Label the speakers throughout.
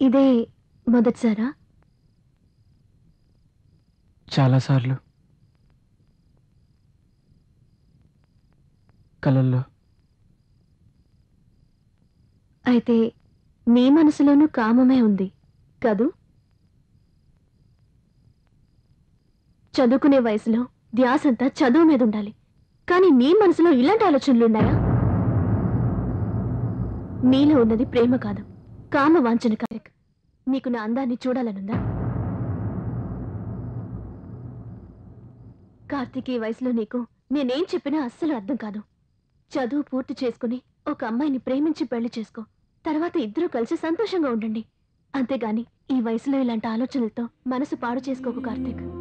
Speaker 1: ఇదే మొదటిసారా?
Speaker 2: చాలాసార్లు. కలల్లో.
Speaker 1: అయితే నీ మనసులోనూ కామమే ఉంది కదూ? చదువుకునే వయసులో ధ్యాసంతా చదువు మీద ఉండాలి. కానీ నీ మనసులో ఇలాంటి ఆలోచనలున్నాయా నీలో ఉన్నది ప్రేమ కాదు. కామ వాంఛన కారక్ నీకు నా అందాన్ని చూడాలనుందా? కార్తీక్ ఈ వయసులో నీకు నేనేం చెప్పినా అస్సలు అర్థం కాదు. చదువు పూర్తి చేసుకుని ఒక అమ్మాయిని ప్రేమించి పెళ్ళి చేసుకో. తర్వాత ఇద్దరూ కలిసి సంతోషంగా ఉండండి. అంతేగాని ఈ వయసులో ఇలాంటి ఆలోచనలతో మనసు పాడు చేసుకోకు కార్తీక్.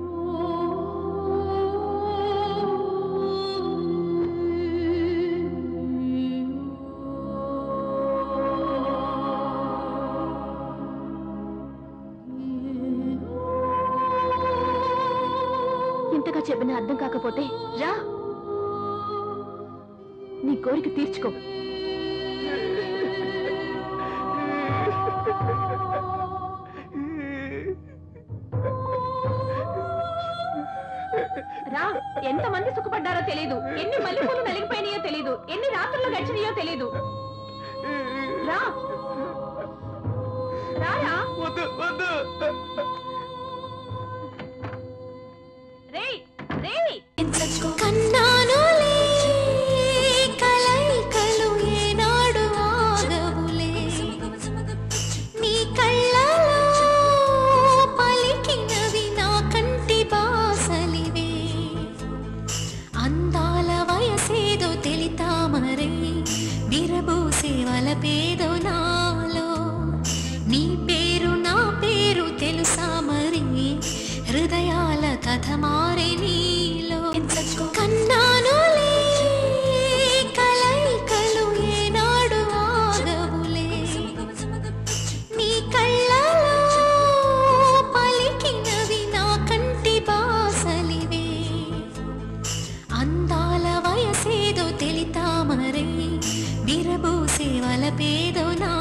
Speaker 1: ఇంతగా చెప్పినా అర్థం కాకపోతే రా. నీ కోరిక తీర్చుకో. రా ఎంత మంది సుఖపడ్డారో తెలియదు ఎన్ని మల్లెపూలు నలిగిపోయినాయో తెలియదు ఎన్ని రాత్రులు గడిచినాయో తెలియదు రా రా.
Speaker 2: వద్దు వద్దు.
Speaker 3: అందాల వయసేదో తెలితామరే విరబూసే వలపేదో నాలో బలపేదో నా